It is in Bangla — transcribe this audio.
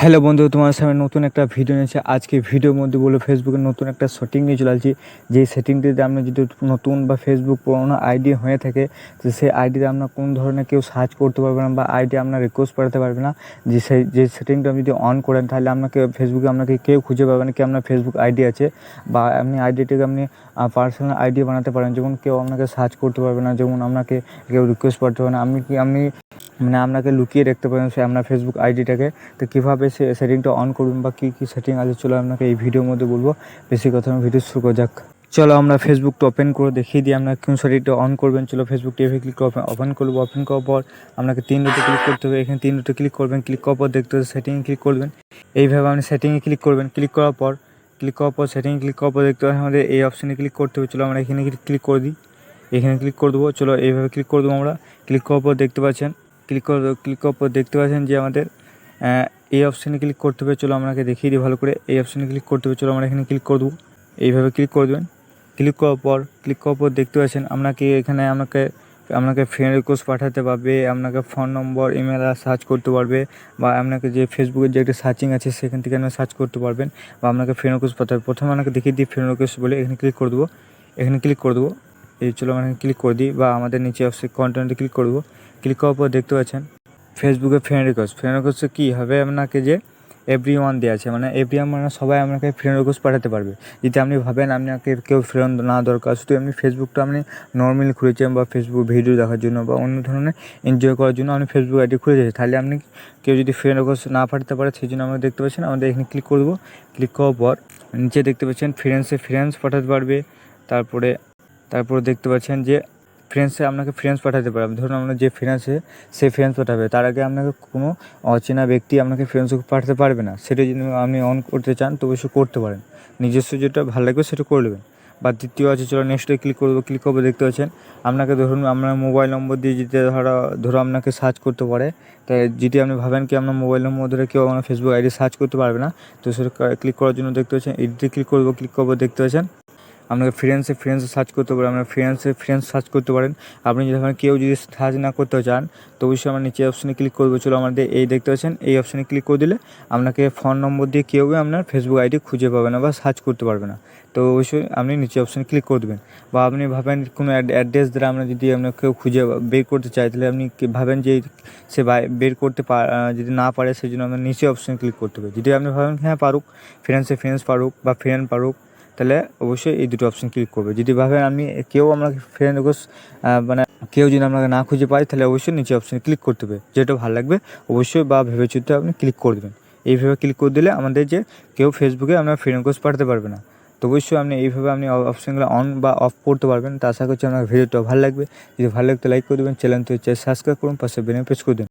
হ্যালো বন্ধু তোমার সামনে নতুন একটা ভিডিও নিয়েছে আজকে ভিডিওর মধ্যে বলে ফেসবুকে নতুন একটা সেটিং নিয়ে চলে আসছি। যে সেটিংটিতে আমরা যদি নতুন বা ফেসবুক পুরোনো আইডি হয়ে থাকে, তো সেই আইডিতে আপনার কোন ধরনের কেউ সার্চ করতে পারবে না বা আইডি আপনার রিকোয়েস্ট পাঠাতে পারবে না। যে সেই, যে সেটিংটা আপনি যদি অন করেন, তাহলে আপনাকে ফেসবুকে আপনাকে কেউ খুঁজে পাবে না কি আপনার ফেসবুক আইডি আছে বা আপনি আইডিটিকে আপনি পার্সোনাল আইডি বানাতে পারেন। যেমন কেউ আপনাকে সার্চ করতে পারবে না, যেমন আপনাকে কেউ রিকোয়েস্ট পাঠাতে পারবে না। আমি কি, আপনি মানে আপনাকে লুকিয়ে রাখতে পারেন সে আপনার ফেসবুক আইডিটাকে তো কীভাবে সেটিংটা অন করুন বা কী কী সেটিং আছে, চলো আপনাকে এই ভিডিওর মধ্যে বলব। বেশি কথা না ভিডিও শুরু করা যাক। চলো আমরা ফেসবুকটা ওপেন করে দেখিয়ে দিই, আপনার কোন সেটিংটা অন করবেন। চলো ফেসবুক টিভি ক্লিক ওপেন করব। ওপেন করার পর আপনাকে তিন রুটে ক্লিক করতে হবে। এখানে তিন রুটে ক্লিক করবেন ক্লিক করার পর দেখতে হবে সেটিংয়ে ক্লিক করবেন। এইভাবে আপনি সেটিংয়ে ক্লিক করবেন। ক্লিক করার পর ক্লিক করার পর সেটিংয়ে ক্লিক করার পর দেখতে হবে আমাদের এই অপশানে ক্লিক করতে হবে। চলো আমরা এখানে ক্লিক করে দিই। এখানে ক্লিক করে দেবো। চলো এইভাবে ক্লিক করে দেবো আমরা। ক্লিক করার পর দেখতে পাচ্ছেন ক্লিক করে ক্লিক করার পর দেখতে পাচ্ছেন যে আমাদের এই অপশানে ক্লিক করতে হবে, চলো আপনাকে দেখিয়ে দিই ভালো করে। এই অপশানে ক্লিক করতে হবে, চলো আমরা এখানে ক্লিক করে দেবো। এইভাবে ক্লিক করে দেবেন। ক্লিক করার পর ক্লিক করার পর দেখতে পাচ্ছেন আপনাকে এখানে আপনাকে আপনাকে ফ্রেন্ড রিকোয়েস্ট পাঠাতে পারবে, আপনাকে ফোন নম্বর ইমেল সার্চ করতে পারবে, বা আপনাকে যে ফেসবুকের যে একটা সার্চিং আছে, সেখান থেকে আপনি সার্চ করতে পারবেন, বা আপনাকে ফ্রেন্ড রিকোয়েস্ট পাঠাবে প্রথমে আপনাকে দেখিয়ে দিই ফ্রেন্ড রিকোয়েস্ট বলে, এখানে ক্লিক করে দেবো। এখানে ক্লিক করে দেবো। এই চলো আমরা ক্লিক করে দিই, বা আমাদের নিচে অবশ্যই কন্টেন্টে ক্লিক করব ক্লিক করার পর দেখতে পাচ্ছেন ফেসবুকে ফ্রেন্ড রিকোয়েস্ট ফ্রেন্ড রিকোয়েস্টে কী? হবে আপনাকে যে এভরি ওয়ান দেওয়া আছে। মানে এভরি ওয়ান মানে সবাই আপনাকে ফ্রেন্ড রিকোয়েস্ট পাঠাতে পারবে। যদি আপনি ভাবেন আপনাকে কেউ ফ্রেন্ড না দরকার, শুধু আপনি ফেসবুকটা আপনি নর্মালি খুলেছেন বা ফেসবুক ভিডিও দেখার জন্য বা অন্য ধরনের এনজয় করার জন্য আপনি ফেসবুক আইডি খুলে খুলেছেন তাহলে আপনি কেউ যদি ফ্রেন্ড রিকোয়েস্ট না পাঠাতে পারে, সেই জন্য আমরা দেখতে পাচ্ছেন আমাদের এখানে ক্লিক করব। ক্লিক করার পর নিচে দেখতে পাচ্ছেন ফ্রেন্ডসে ফ্রেন্ডস পাঠাতে পারবে। তারপরে তারপরে দেখতে পাচ্ছেন যে ফ্রেন্ডসে আপনাকে ফ্রেন্ডস পাঠাতে পারবে ধরুন আপনার যে ফ্রেন্ডসে সে ফ্রেন্ডস পাঠাবে। তার আগে আপনাকে কোনো অচেনা ব্যক্তি আপনাকে ফ্রেন্ডস পাঠাতে পারবে না। সেটা যদি আপনি অন করতে চান, তো অবশ্যই করতে পারেন। নিজস্ব যেটা ভালো লাগবে, সেটা করে নেবেন। বা দ্বিতীয় আছে, চলো নেক্সটে ক্লিক করব ক্লিক করব, দেখতে পাচ্ছেন। আপনাকে ধরুন আপনার মোবাইল নম্বর দিয়ে যদি ধরো ধরো আপনাকে সার্চ করতে পারে তাই যদি আপনি ভাবেন কি আপনার মোবাইল নম্বর ধরে কেউ আপনার ফেসবুক আইডি সার্চ করতে পারবে না, তো সেটা ক্লিক করার জন্য দেখতে পাচ্ছেন। এডিটে ক্লিক করব ক্লিক করব, দেখতে পাচ্ছেন। আপনাকে ফ্রেন্ডসে ফ্রেন্ডস সার্চ করতে পারেন আপনার ফ্রেন্ডসে ফ্রেন্ডস সার্চ করতে পারেন। আপনি যদি কেউ যদি সার্চ না করতে চান, তো অবশ্যই আমার নিচে অপশানে ক্লিক করব। চলো আমাদের এই দেখতে পাচ্ছেন, এই অপশানে ক্লিক করে দিলে আপনাকে ফোন নম্বর দিয়ে কেউ আপনার ফেসবুক আইডি খুঁজে পাবে না বা সার্চ করতে পারবে না। তো অবশ্যই আপনি নিচে অপশানে ক্লিক করে দেবেন। বা আপনি ভাবেন কোনো অ্যাড্রেস দ্বারা আমরা যদি আপনার কেউ খুঁজে বের করতে চাই তাহলে আপনি ভাবেন যে সে বের করতে যদি না পারে সেই জন্য আপনার নিচে অপশানে ক্লিক করতে হবে। যদি আপনি ভাবেন হ্যাঁ পারুক ফ্রেন্ডসে ফ্রেন্ডস পারুক বা ফ্রেন্ড পারুক তাহলে অবশ্যই এই দুটো অপশন ক্লিক করবে। যদি ভাবেন আমি কেউ আপনাকে ফ্রেন্ড রিকোয়েস্ট মানে কেউ যদি আপনাকে না খুঁজে পায়, তাহলে অবশ্যই নিচে অপশানে ক্লিক করতে হবে। যেটা ভালো লাগবে, অবশ্যই বা ভেবে চিন্তে আপনি ক্লিক করে দেবেন। এইভাবে ক্লিক করে দিলে আমাদের যে কেউ ফেসবুকে আপনার ফ্রেন্ড রিকোয়েস্ট পাঠাতে পারবে না। তো অবশ্যই আপনি এইভাবে আপনি অপশানগুলো অন বা অফ করতে পারবেন। তা আশা করছি আপনার ভিডিওটা ভালো লাগবে। যদি ভালো লাগতে লাইক করে দেবেন চ্যানেল তো সাবস্ক্রাইব করুন, পাশে বেনিফিট করে দেবেন